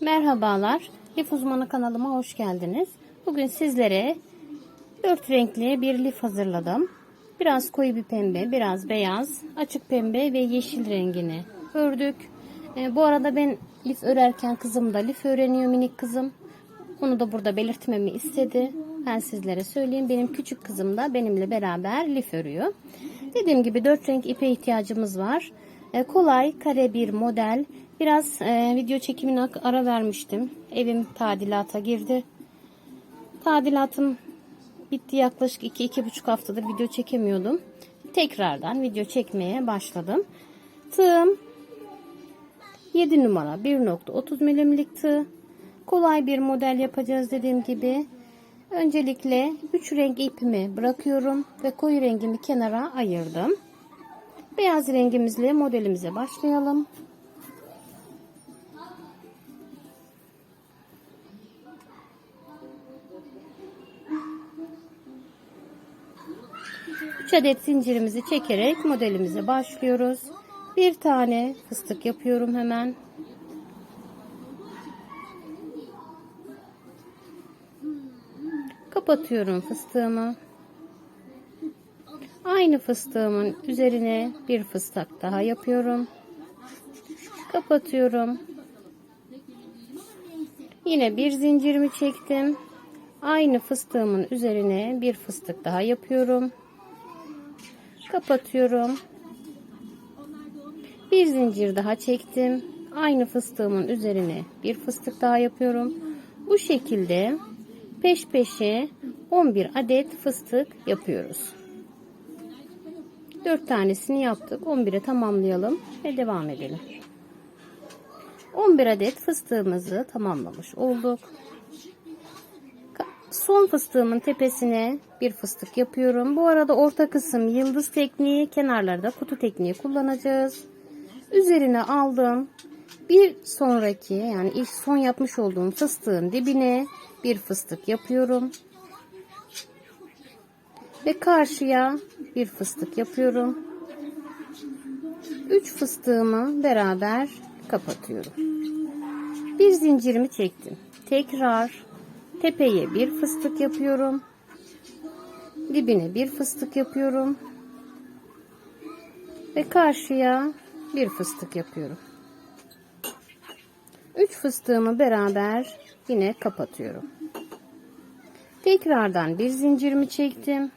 Merhabalar. Lif uzmanı kanalıma hoş geldiniz. Bugün sizlere dört renkli bir lif hazırladım. Biraz koyu bir pembe, biraz beyaz, açık pembe ve yeşil rengini ördük. Ee, bu arada ben lif örerken kızım da lif öğreniyor minik kızım. Onu da burada belirtmemi istedi. Ben sizlere söyleyeyim. Benim küçük kızım da benimle beraber lif örüyor. Dediğim gibi dört renk ipe ihtiyacımız var. E, kolay kare bir model. Biraz e, video çekimine ara vermiştim. Evim tadilata girdi. Tadilatım bitti yaklaşık 2-2,5 haftadır video çekemiyordum. Tekrardan video çekmeye başladım. Tığım 7 numara 1.30 milimlik tığ. Kolay bir model yapacağız dediğim gibi. Öncelikle 3 renk ipimi bırakıyorum ve koyu rengimi kenara ayırdım. Beyaz rengimizle modelimize başlayalım. Üç adet zincirimizi çekerek modelimize başlıyoruz. Bir tane fıstık yapıyorum hemen. Kapatıyorum fıstığımı. Aynı fıstığımın üzerine bir fıstık daha yapıyorum. Kapatıyorum. Yine bir zincirimi çektim. Aynı fıstığımın üzerine bir fıstık daha yapıyorum. Kapatıyorum. Bir zincir daha çektim. Aynı fıstığımın üzerine bir fıstık daha yapıyorum. Bu şekilde peş peşe 11 adet fıstık yapıyoruz. 4 tanesini yaptık. 11'e tamamlayalım ve devam edelim. 11 adet fıstığımızı tamamlamış olduk. Son fıstığımın tepesine bir fıstık yapıyorum. Bu arada orta kısım yıldız tekniği, kenarlarda kutu tekniği kullanacağız. Üzerine aldım. Bir sonraki yani ilk son yapmış olduğum fıstığın dibine bir fıstık yapıyorum. Ve karşıya bir fıstık yapıyorum. 3 fıstığımı beraber kapatıyorum. Bir zincirimi çektim. Tekrar tepeye bir fıstık yapıyorum. Dibine bir fıstık yapıyorum. Ve karşıya bir fıstık yapıyorum. 3 fıstığımı beraber yine kapatıyorum. Tekrardan bir zincirimi çektim.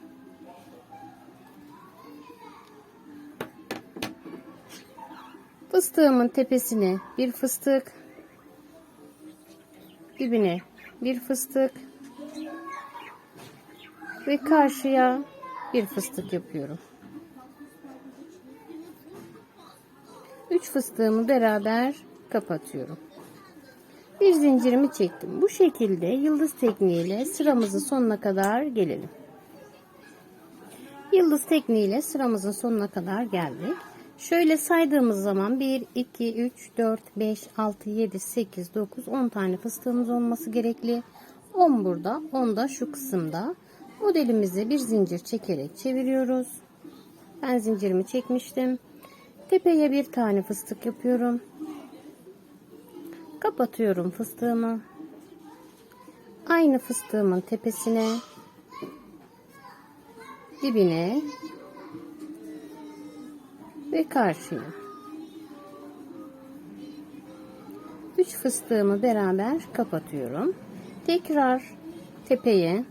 Fıstığımın tepesine bir fıstık, dibine bir fıstık ve karşıya bir fıstık yapıyorum. Üç fıstığımı beraber kapatıyorum. Bir zincirimi çektim. Bu şekilde yıldız tekniğiyle sıramızın sonuna kadar gelelim. Yıldız tekniğiyle sıramızın sonuna kadar geldik. Şöyle saydığımız zaman 1, 2, 3, 4, 5, 6, 7, 8, 9, 10 tane fıstığımız olması gerekli. 10 burada, 10 da şu kısımda. Modelimizi bir zincir çekerek çeviriyoruz. Ben zincirimi çekmiştim. Tepeye bir tane fıstık yapıyorum. Kapatıyorum fıstığımı. Aynı fıstığımın tepesine dibine ve karşıya. 3 fıstığımı beraber kapatıyorum. Tekrar tepeye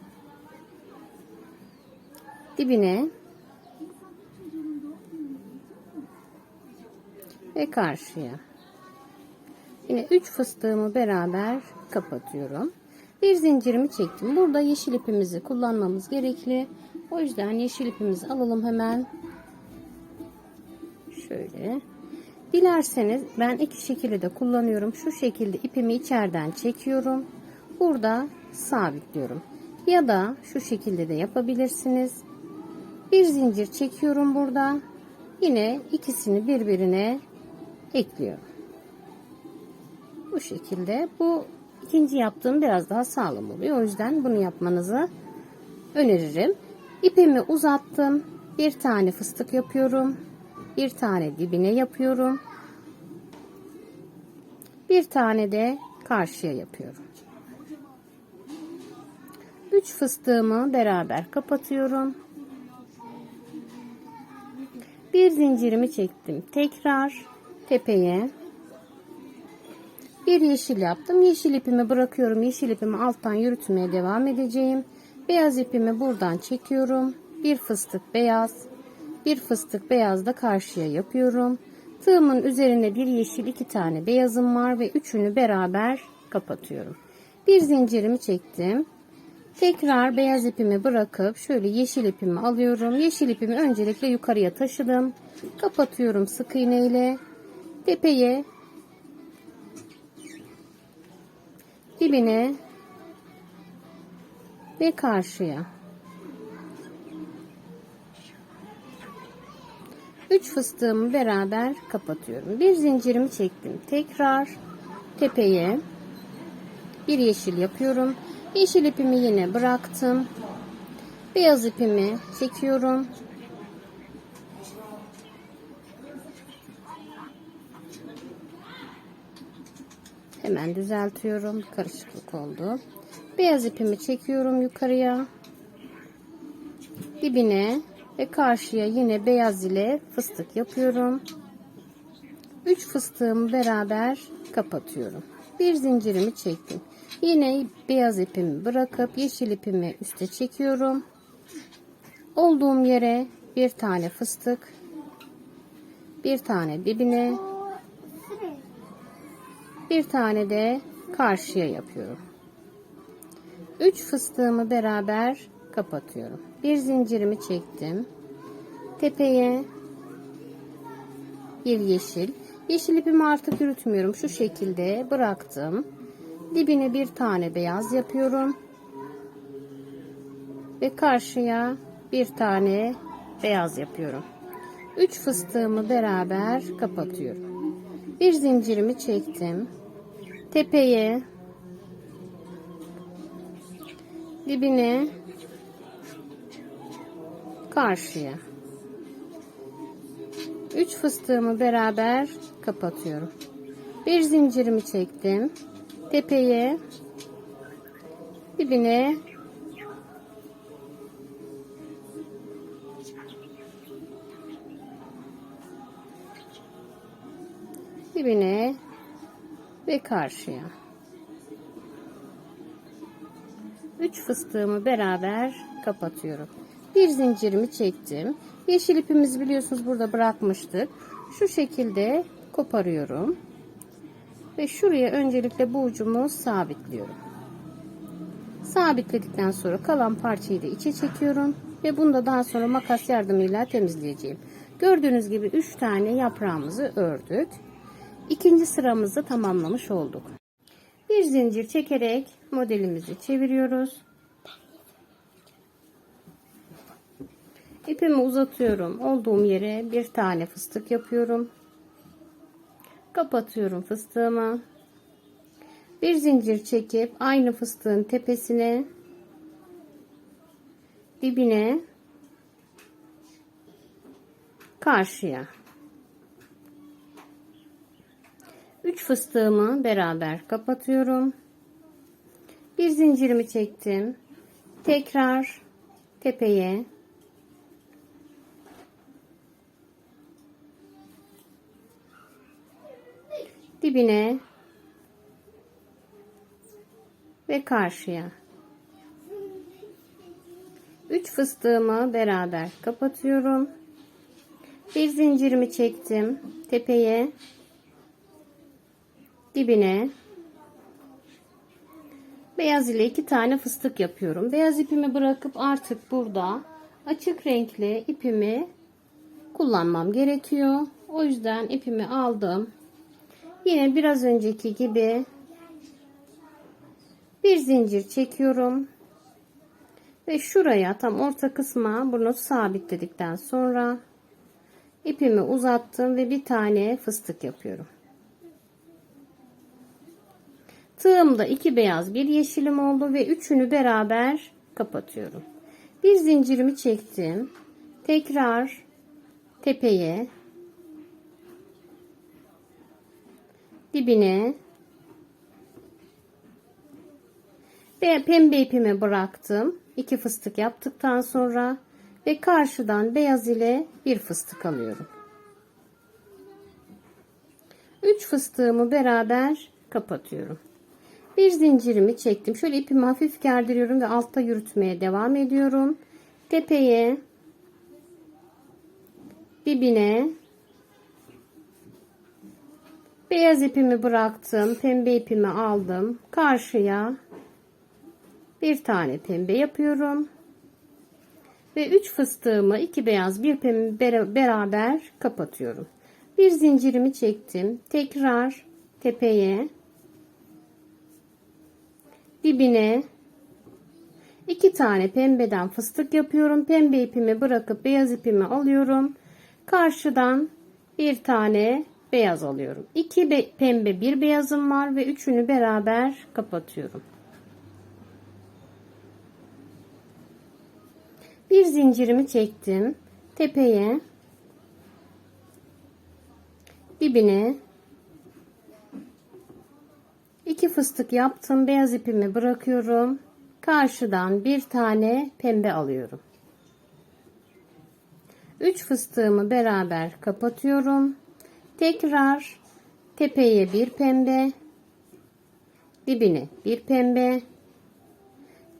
dibine ve karşıya. Yine 3 fıstığımı beraber kapatıyorum. Bir zincirimi çektim. Burada yeşil ipimizi kullanmamız gerekli. O yüzden yeşil ipimizi alalım hemen. Şöyle. Dilerseniz ben iki şekilde de kullanıyorum. Şu şekilde ipimi içeriden çekiyorum. Burada sabitliyorum. Ya da şu şekilde de yapabilirsiniz. Bir zincir çekiyorum burada. Yine ikisini birbirine ekliyorum. Bu şekilde. Bu ikinci yaptığım biraz daha sağlam oluyor. O yüzden bunu yapmanızı öneririm. İpimi uzattım. Bir tane fıstık yapıyorum. Bir tane dibine yapıyorum. Bir tane de karşıya yapıyorum. 3 fıstığımı beraber kapatıyorum. Bir zincirimi çektim. Tekrar tepeye bir yeşil yaptım. Yeşil ipimi bırakıyorum. Yeşil ipimi alttan yürütmeye devam edeceğim. Beyaz ipimi buradan çekiyorum. Bir fıstık beyaz. Bir fıstık beyaz da karşıya yapıyorum. Tığımın üzerinde bir yeşil iki tane beyazım var ve üçünü beraber kapatıyorum. Bir zincirimi çektim. Tekrar beyaz ipimi bırakıp şöyle yeşil ipimi alıyorum. Yeşil ipimi öncelikle yukarıya taşıdım. Kapatıyorum sık iğne ile. Tepeye dibine ve karşıya. 3 fıstığımı beraber kapatıyorum. Bir zincirimi çektim. Tekrar tepeye bir yeşil yapıyorum. Yeşil ipimi yine bıraktım. Beyaz ipimi çekiyorum. Hemen düzeltiyorum. Karışıklık oldu. Beyaz ipimi çekiyorum yukarıya. Dibine ve karşıya yine beyaz ile fıstık yapıyorum. 3 fıstığımı beraber kapatıyorum. Bir zincirimi çektim. Yine beyaz ipimi bırakıp yeşil ipimi üste çekiyorum. Olduğum yere bir tane fıstık, bir tane dibine, bir tane de karşıya yapıyorum. 3 fıstığımı beraber kapatıyorum. Bir zincirimi çektim. Tepeye bir yeşil. Yeşil ipimi artık yürütmüyorum. Şu şekilde bıraktım. Dibine bir tane beyaz yapıyorum. Ve karşıya bir tane beyaz yapıyorum. 3 fıstığımı beraber kapatıyorum. Bir zincirimi çektim. Tepeye dibine karşıya 3 fıstığımı beraber kapatıyorum. Bir zincirimi çektim. Tepeye dibine dibine ve karşıya. 3 fıstığımı beraber kapatıyorum. Bir zincirimi çektim. Yeşil ipimizi biliyorsunuz burada bırakmıştık. Şu şekilde koparıyorum. Ve şuraya öncelikle bu ucumu sabitliyorum. Sabitledikten sonra kalan parçayı da içe çekiyorum. Ve bunu da daha sonra makas yardımıyla temizleyeceğim. Gördüğünüz gibi 3 tane yaprağımızı ördük. İkinci sıramızı tamamlamış olduk. Bir zincir çekerek modelimizi çeviriyoruz. İpimi uzatıyorum. Olduğum yere bir tane fıstık yapıyorum. Kapatıyorum fıstığımı. Bir zincir çekip aynı fıstığın tepesine dibine karşıya 3 fıstığımı beraber kapatıyorum. Bir zincirimi çektim. Tekrar tepeye dibine ve karşıya 3 fıstığımı beraber kapatıyorum. Bir zincirimi çektim. Tepeye dibine beyaz ile iki tane fıstık yapıyorum. Beyaz ipimi bırakıp artık burada açık renkli ipimi kullanmam gerekiyor. O yüzden ipimi aldım. Yine biraz önceki gibi bir zincir çekiyorum. Ve şuraya tam orta kısma bunu sabitledikten sonra ipimi uzattım ve bir tane fıstık yapıyorum. Tığımda iki beyaz bir yeşilim oldu ve üçünü beraber kapatıyorum. Bir zincirimi çektim. Tekrar tepeye dibine Ve pembe ipimi bıraktım. İki fıstık yaptıktan sonra ve karşıdan beyaz ile bir fıstık alıyorum. Üç fıstığımı beraber kapatıyorum. Bir zincirimi çektim. Şöyle ipimi hafif gerdiriyorum ve altta yürütmeye devam ediyorum. Tepeye, dibine, beyaz ipimi bıraktım. Pembe ipimi aldım. Karşıya bir tane pembe yapıyorum. Ve 3 fıstığımı iki beyaz bir pembe beraber kapatıyorum. Bir zincirimi çektim. Tekrar tepeye dibine iki tane pembeden fıstık yapıyorum. Pembe ipimi bırakıp beyaz ipimi alıyorum. Karşıdan bir tane beyaz alıyorum. İki be pembe bir beyazım var ve üçünü beraber kapatıyorum. Bir zincirimi çektim. Tepeye dibine iki fıstık yaptım. Beyaz ipimi bırakıyorum. Karşıdan bir tane pembe alıyorum. Üç fıstığımı beraber kapatıyorum. Tekrar tepeye bir pembe, dibine bir pembe,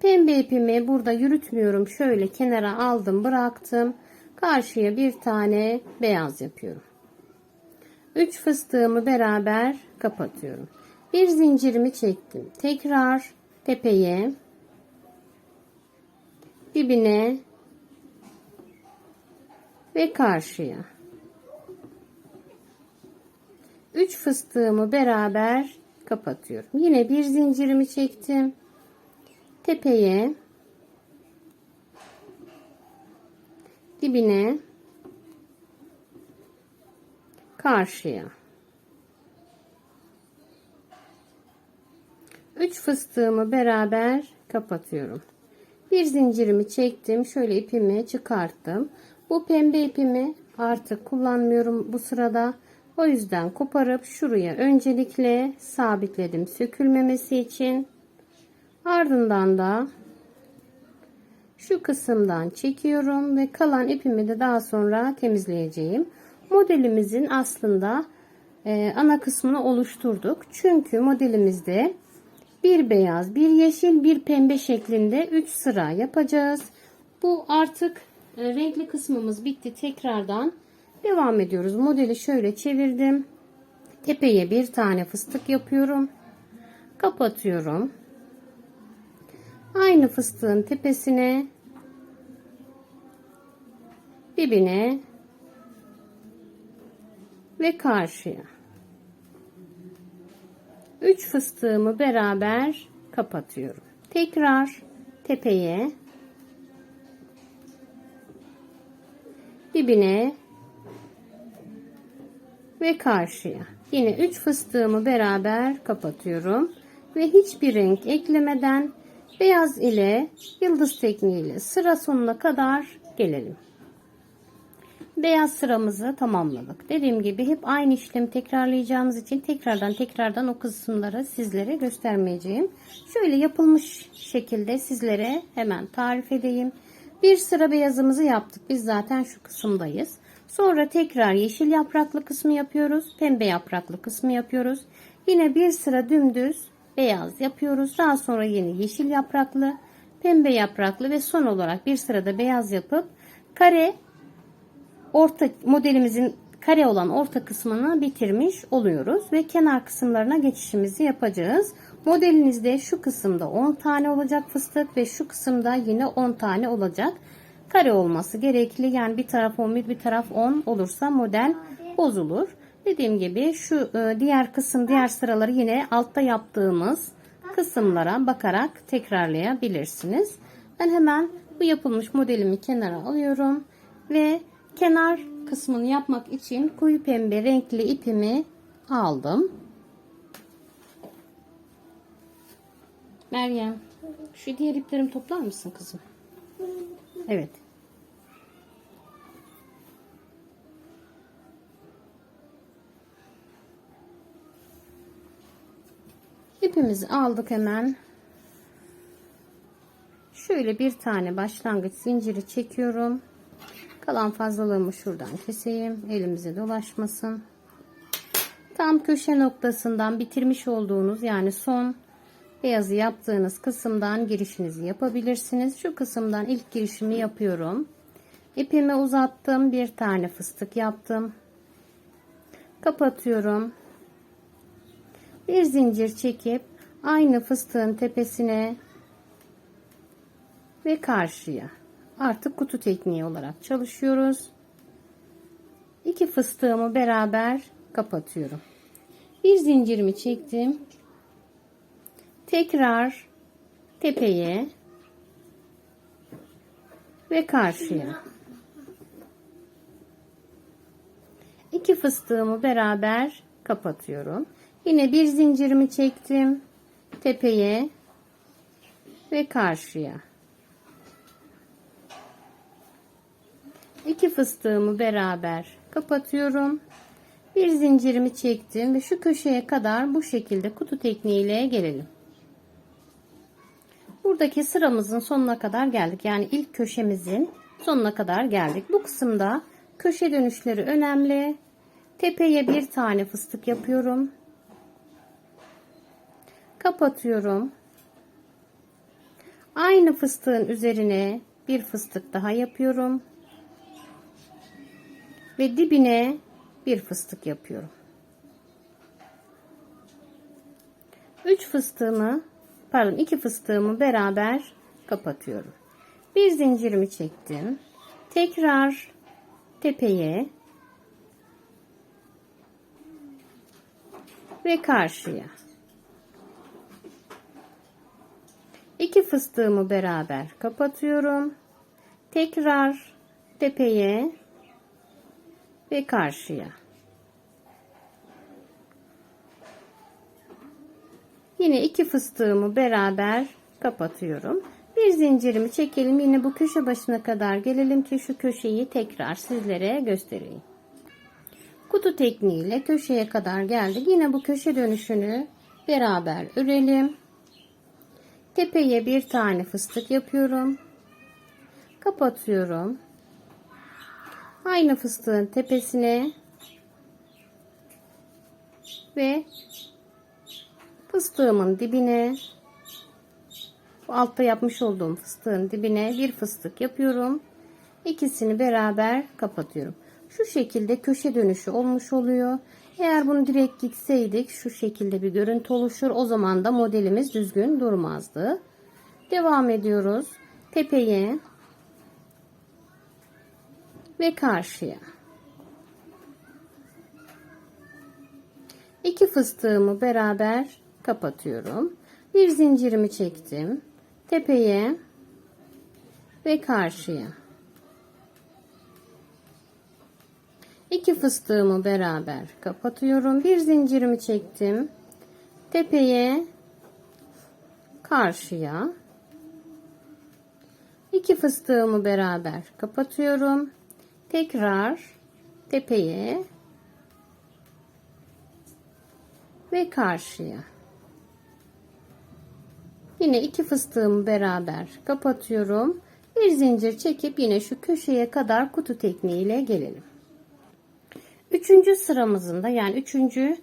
Pembe ipimi burada yürütmüyorum. Şöyle kenara aldım bıraktım. Karşıya bir tane beyaz yapıyorum. 3 fıstığımı beraber kapatıyorum. Bir zincirimi çektim. Tekrar tepeye dibine ve karşıya. 3 fıstığımı beraber kapatıyorum. Yine bir zincirimi çektim tepeye dibine karşıya 3 fıstığımı beraber kapatıyorum. Bir zincirimi çektim. Şöyle ipimi çıkarttım. Bu pembe ipimi artık kullanmıyorum bu sırada. O yüzden koparıp şuraya öncelikle sabitledim sökülmemesi için. Ardından da şu kısımdan çekiyorum ve kalan ipimi de daha sonra temizleyeceğim. Modelimizin aslında e, ana kısmını oluşturduk. Çünkü modelimizde bir beyaz, bir yeşil, bir pembe şeklinde 3 sıra yapacağız. Bu artık e, renkli kısmımız bitti. Tekrardan devam ediyoruz. Modeli şöyle çevirdim. Tepeye bir tane fıstık yapıyorum. Kapatıyorum. Aynı fıstığın tepesine dibine ve karşıya. 3 fıstığımı beraber kapatıyorum. Tekrar tepeye dibine ve karşıya. Yine 3 fıstığımı beraber kapatıyorum ve hiçbir renk eklemeden Beyaz ile yıldız tekniğiyle sıra sonuna kadar gelelim. Beyaz sıramızı tamamladık. Dediğim gibi hep aynı işlemi tekrarlayacağımız için tekrardan tekrardan o kısımları sizlere göstermeyeceğim. Şöyle yapılmış şekilde sizlere hemen tarif edeyim. Bir sıra beyazımızı yaptık. Biz zaten şu kısımdayız. Sonra tekrar yeşil yapraklı kısmı yapıyoruz. Pembe yapraklı kısmı yapıyoruz. Yine bir sıra dümdüz beyaz yapıyoruz. Daha sonra yine yeşil yapraklı, pembe yapraklı ve son olarak bir sırada beyaz yapıp kare orta modelimizin kare olan orta kısmını bitirmiş oluyoruz ve kenar kısımlarına geçişimizi yapacağız. Modelinizde şu kısımda 10 tane olacak fıstık ve şu kısımda yine 10 tane olacak. Kare olması gerekli. Yani bir taraf 11 bir taraf 10 olursa model bozulur. Dediğim gibi şu e, diğer kısım diğer sıraları yine altta yaptığımız kısımlara bakarak tekrarlayabilirsiniz. Ben hemen bu yapılmış modelimi kenara alıyorum ve kenar kısmını yapmak için koyu pembe renkli ipimi aldım. Meryem şu diğer iplerimi toplar mısın kızım? Evet. İpimizi aldık hemen. Şöyle bir tane başlangıç zinciri çekiyorum. Kalan fazlalığımı şuradan keseyim. Elimize dolaşmasın. Tam köşe noktasından bitirmiş olduğunuz yani son beyazı yaptığınız kısımdan girişinizi yapabilirsiniz. Şu kısımdan ilk girişimi yapıyorum. İpimi uzattım. Bir tane fıstık yaptım. Kapatıyorum. Bir zincir çekip aynı fıstığın tepesine ve karşıya. Artık kutu tekniği olarak çalışıyoruz. İki fıstığımı beraber kapatıyorum. Bir zincirimi çektim. Tekrar tepeye ve karşıya. İki fıstığımı beraber kapatıyorum. Yine bir zincirimi çektim. Tepeye ve karşıya. İki fıstığımı beraber kapatıyorum. Bir zincirimi çektim ve şu köşeye kadar bu şekilde kutu tekniğiyle gelelim. Buradaki sıramızın sonuna kadar geldik. Yani ilk köşemizin sonuna kadar geldik. Bu kısımda köşe dönüşleri önemli. Tepeye bir tane fıstık yapıyorum. Kapatıyorum. Aynı fıstığın üzerine bir fıstık daha yapıyorum. Ve dibine bir fıstık yapıyorum. 3 fıstığımı pardon 2 fıstığımı beraber kapatıyorum. Bir zincirimi çektim. Tekrar tepeye ve karşıya. İki fıstığımı beraber kapatıyorum. Tekrar tepeye ve karşıya. Yine iki fıstığımı beraber kapatıyorum. Bir zincirimi çekelim. Yine bu köşe başına kadar gelelim ki şu köşeyi tekrar sizlere göstereyim. Kutu tekniğiyle köşeye kadar geldik. Yine bu köşe dönüşünü beraber örelim. Tepeye bir tane fıstık yapıyorum. Kapatıyorum. Aynı fıstığın tepesine ve fıstığımın dibine altta yapmış olduğum fıstığın dibine bir fıstık yapıyorum. İkisini beraber kapatıyorum. Şu şekilde köşe dönüşü olmuş oluyor. Eğer bunu direkt gitseydik şu şekilde bir görüntü oluşur. O zaman da modelimiz düzgün durmazdı. Devam ediyoruz. Tepeye ve karşıya. İki fıstığımı beraber kapatıyorum. Bir zincirimi çektim. Tepeye ve karşıya. İki fıstığımı beraber kapatıyorum. Bir zincirimi çektim. Tepeye karşıya. İki fıstığımı beraber kapatıyorum. Tekrar tepeye ve karşıya. Yine iki fıstığımı beraber kapatıyorum. Bir zincir çekip yine şu köşeye kadar kutu tekniğiyle gelelim. Üçüncü sıramızın da yani üçüncü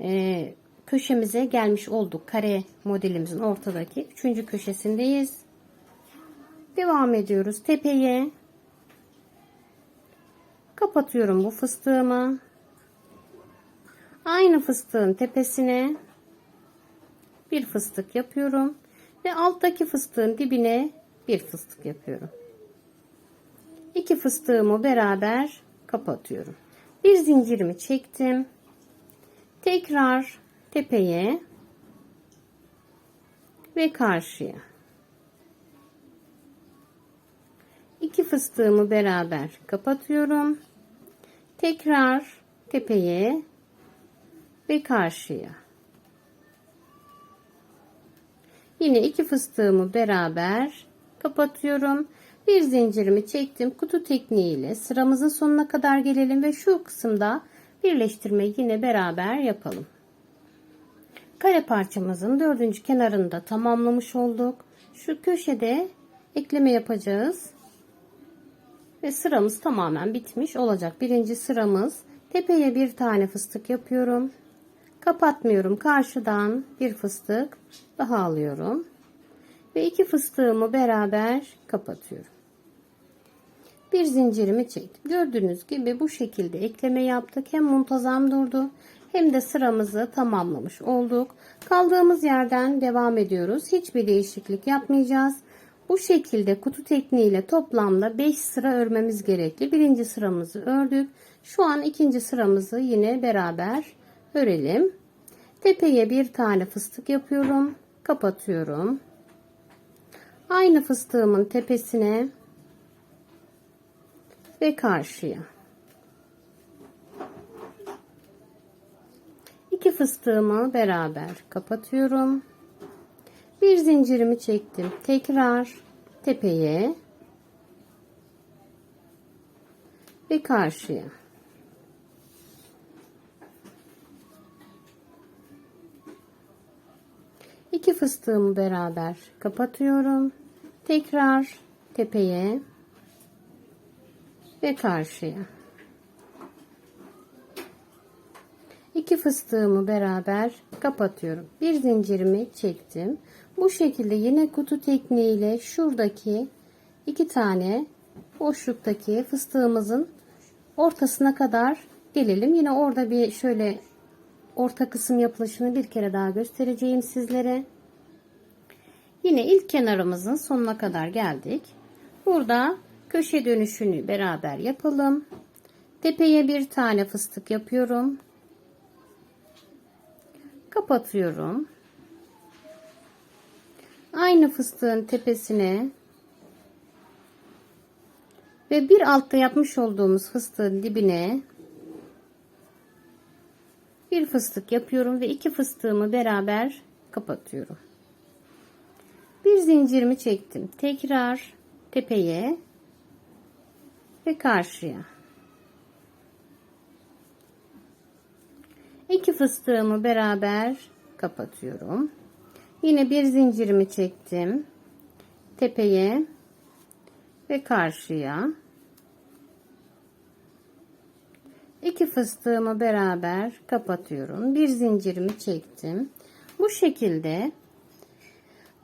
e, köşemize gelmiş olduk. Kare modelimizin ortadaki üçüncü köşesindeyiz. Devam ediyoruz. Tepeye kapatıyorum bu fıstığımı. Aynı fıstığın tepesine bir fıstık yapıyorum ve alttaki fıstığın dibine bir fıstık yapıyorum. İki fıstığımı beraber kapatıyorum. Bir zincirimi çektim. Tekrar tepeye ve karşıya. İki fıstığımı beraber kapatıyorum. Tekrar tepeye ve karşıya. Yine iki fıstığımı beraber kapatıyorum. Bir zincirimi çektim. Kutu tekniğiyle sıramızın sonuna kadar gelelim ve şu kısımda birleştirmeyi yine beraber yapalım. Kare parçamızın dördüncü kenarında tamamlamış olduk. Şu köşede ekleme yapacağız. Ve sıramız tamamen bitmiş olacak. Birinci sıramız tepeye bir tane fıstık yapıyorum. Kapatmıyorum. Karşıdan bir fıstık daha alıyorum. Ve iki fıstığımı beraber kapatıyorum. Bir zincirimi çektim. Gördüğünüz gibi bu şekilde ekleme yaptık. Hem muntazam durdu hem de sıramızı tamamlamış olduk. Kaldığımız yerden devam ediyoruz. Hiçbir değişiklik yapmayacağız. Bu şekilde kutu tekniğiyle toplamda 5 sıra örmemiz gerekli. Birinci sıramızı ördük. Şu an ikinci sıramızı yine beraber örelim. Tepeye bir tane fıstık yapıyorum. Kapatıyorum. Aynı fıstığımın tepesine ve karşıya. İki fıstığımı beraber kapatıyorum. Bir zincirimi çektim. Tekrar tepeye ve karşıya. İki fıstığımı beraber kapatıyorum. Tekrar tepeye ve karşıya. İki fıstığımı beraber kapatıyorum. Bir zincirimi çektim. Bu şekilde yine kutu tekniğiyle şuradaki iki tane boşluktaki fıstığımızın ortasına kadar gelelim. Yine orada bir şöyle orta kısım yapılışını bir kere daha göstereceğim sizlere. Yine ilk kenarımızın sonuna kadar geldik. Burada köşe dönüşünü beraber yapalım. Tepeye bir tane fıstık yapıyorum. Kapatıyorum. Aynı fıstığın tepesine ve bir altta yapmış olduğumuz fıstığın dibine bir fıstık yapıyorum ve iki fıstığımı beraber kapatıyorum. Bir zincirimi çektim. Tekrar tepeye ve karşıya. İki fıstığımı beraber kapatıyorum. Yine bir zincirimi çektim. Tepeye ve karşıya. İki fıstığımı beraber kapatıyorum. Bir zincirimi çektim. Bu şekilde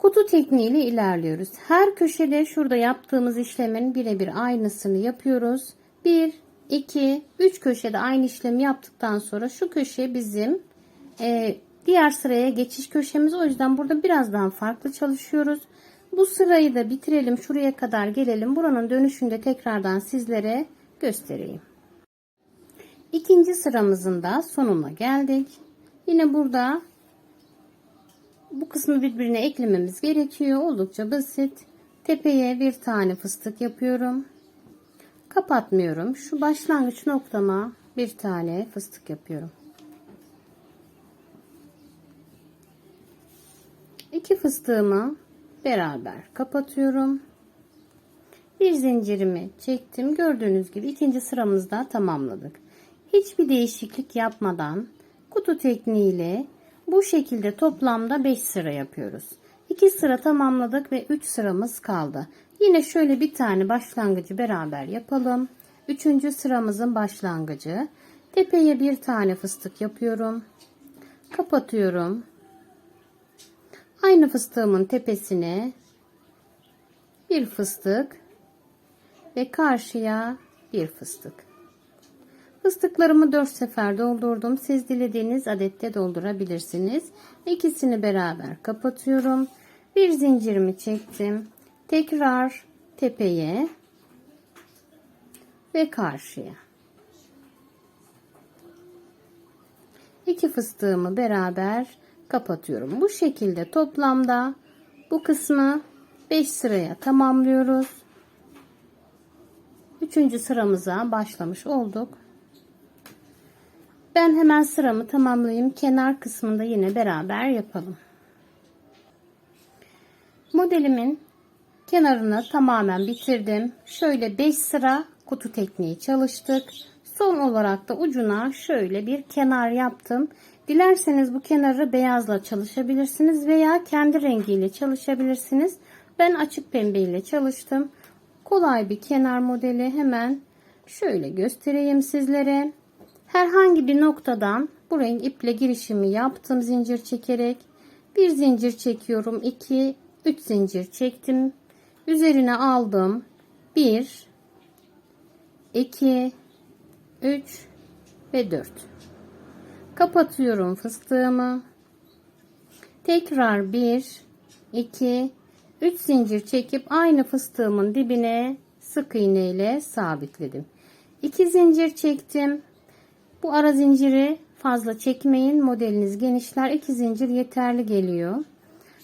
kutu tekniğiyle ilerliyoruz. Her köşede şurada yaptığımız işlemin birebir aynısını yapıyoruz. 1, 2, 3 köşede aynı işlemi yaptıktan sonra şu köşe bizim e, diğer sıraya geçiş köşemiz. O yüzden burada biraz daha farklı çalışıyoruz. Bu sırayı da bitirelim. Şuraya kadar gelelim. Buranın dönüşünde tekrardan sizlere göstereyim. İkinci sıramızın da sonuna geldik. Yine burada bu kısmı birbirine eklememiz gerekiyor. Oldukça basit. Tepeye bir tane fıstık yapıyorum. Kapatmıyorum. Şu başlangıç noktama bir tane fıstık yapıyorum. İki fıstığımı beraber kapatıyorum. Bir zincirimi çektim. Gördüğünüz gibi ikinci sıramızda tamamladık. Hiçbir değişiklik yapmadan kutu tekniğiyle bu şekilde toplamda 5 sıra yapıyoruz. 2 sıra tamamladık ve 3 sıramız kaldı. Yine şöyle bir tane başlangıcı beraber yapalım. 3. sıramızın başlangıcı. Tepeye bir tane fıstık yapıyorum. Kapatıyorum. Aynı fıstığımın tepesine bir fıstık ve karşıya bir fıstık. Fıstıklarımı 4 sefer doldurdum. Siz dilediğiniz adette doldurabilirsiniz. İkisini beraber kapatıyorum. Bir zincirimi çektim. Tekrar tepeye ve karşıya. İki fıstığımı beraber kapatıyorum. Bu şekilde toplamda bu kısmı 5 sıraya tamamlıyoruz. Üçüncü sıramıza başlamış olduk. Ben hemen sıramı tamamlayayım. Kenar kısmında yine beraber yapalım. Modelimin kenarını tamamen bitirdim. Şöyle 5 sıra kutu tekniği çalıştık. Son olarak da ucuna şöyle bir kenar yaptım. Dilerseniz bu kenarı beyazla çalışabilirsiniz veya kendi rengiyle çalışabilirsiniz. Ben açık pembe ile çalıştım. Kolay bir kenar modeli hemen şöyle göstereyim sizlere. Herhangi bir noktadan bu renk iple girişimi yaptım zincir çekerek. Bir zincir çekiyorum. 2 3 zincir çektim. Üzerine aldım. 1 2 3 ve 4. Kapatıyorum fıstığımı. Tekrar 1 2 3 zincir çekip aynı fıstığımın dibine sık iğne ile sabitledim. 2 zincir çektim. Bu ara zinciri fazla çekmeyin. Modeliniz genişler. 2 zincir yeterli geliyor.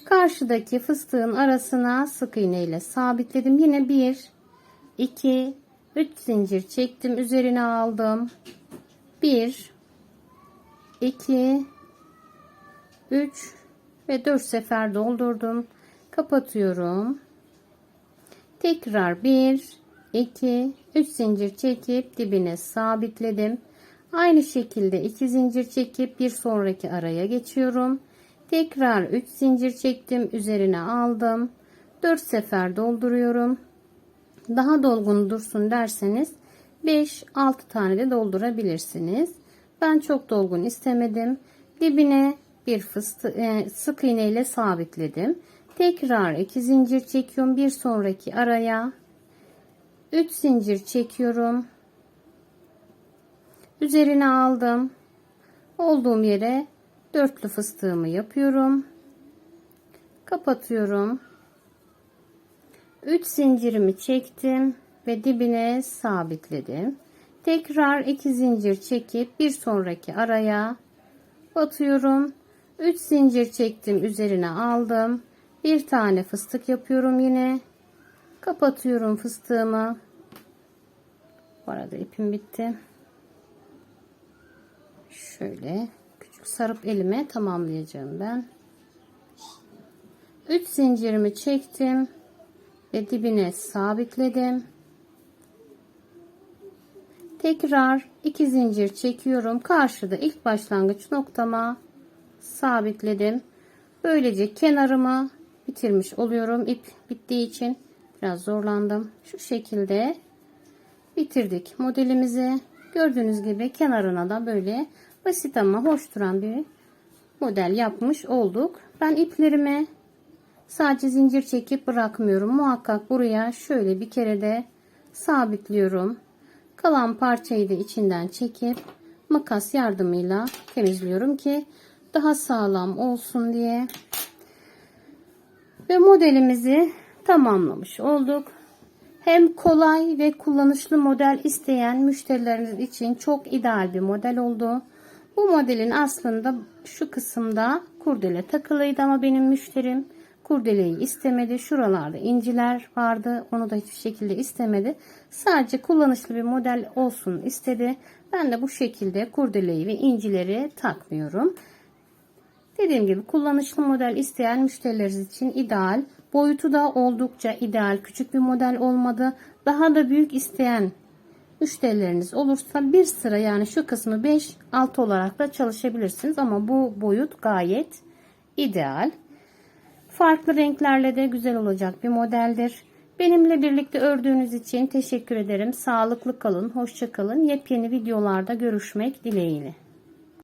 Karşıdaki fıstığın arasına sık iğne ile sabitledim. Yine 1 2 3 zincir çektim. Üzerine aldım. 1 2 3 ve 4 sefer doldurdum. Kapatıyorum. Tekrar 1 2 3 zincir çekip dibine sabitledim. Aynı şekilde 2 zincir çekip bir sonraki araya geçiyorum. Tekrar 3 zincir çektim. Üzerine aldım. 4 sefer dolduruyorum. Daha dolgun dursun derseniz 5-6 tane de doldurabilirsiniz. Ben çok dolgun istemedim. Dibine bir fıstığı e, sık iğne ile sabitledim. Tekrar 2 zincir çekiyorum. Bir sonraki araya 3 zincir çekiyorum. Üzerine aldım. Olduğum yere dörtlü fıstığımı yapıyorum. Kapatıyorum. 3 zincirimi çektim ve dibine sabitledim. Tekrar 2 zincir çekip bir sonraki araya batıyorum. 3 zincir çektim üzerine aldım. Bir tane fıstık yapıyorum yine. Kapatıyorum fıstığımı. Bu arada ipim bitti. Şöyle küçük sarıp elime tamamlayacağım ben. 3 zincirimi çektim ve dibine sabitledim. Tekrar 2 zincir çekiyorum. Karşıda ilk başlangıç noktama sabitledim. Böylece kenarımı bitirmiş oluyorum. İp bittiği için biraz zorlandım. Şu şekilde bitirdik modelimizi. Gördüğünüz gibi kenarına da böyle basit ama hoş duran bir model yapmış olduk. Ben iplerimi sadece zincir çekip bırakmıyorum. Muhakkak buraya şöyle bir kere de sabitliyorum. Kalan parçayı da içinden çekip makas yardımıyla temizliyorum ki daha sağlam olsun diye. Ve modelimizi tamamlamış olduk. Hem kolay ve kullanışlı model isteyen müşterileriniz için çok ideal bir model oldu. Bu modelin aslında şu kısımda kurdele takılıydı ama benim müşterim kurdeleyi istemedi. Şuralarda inciler vardı. Onu da hiçbir şekilde istemedi. Sadece kullanışlı bir model olsun istedi. Ben de bu şekilde kurdeleyi ve incileri takmıyorum. Dediğim gibi kullanışlı model isteyen müşterileriniz için ideal. Boyutu da oldukça ideal. Küçük bir model olmadı. Daha da büyük isteyen müşterileriniz olursa bir sıra yani şu kısmı 5-6 olarak da çalışabilirsiniz. Ama bu boyut gayet ideal. Farklı renklerle de güzel olacak bir modeldir. Benimle birlikte ördüğünüz için teşekkür ederim. Sağlıklı kalın, hoşça kalın. Yepyeni videolarda görüşmek dileğiyle.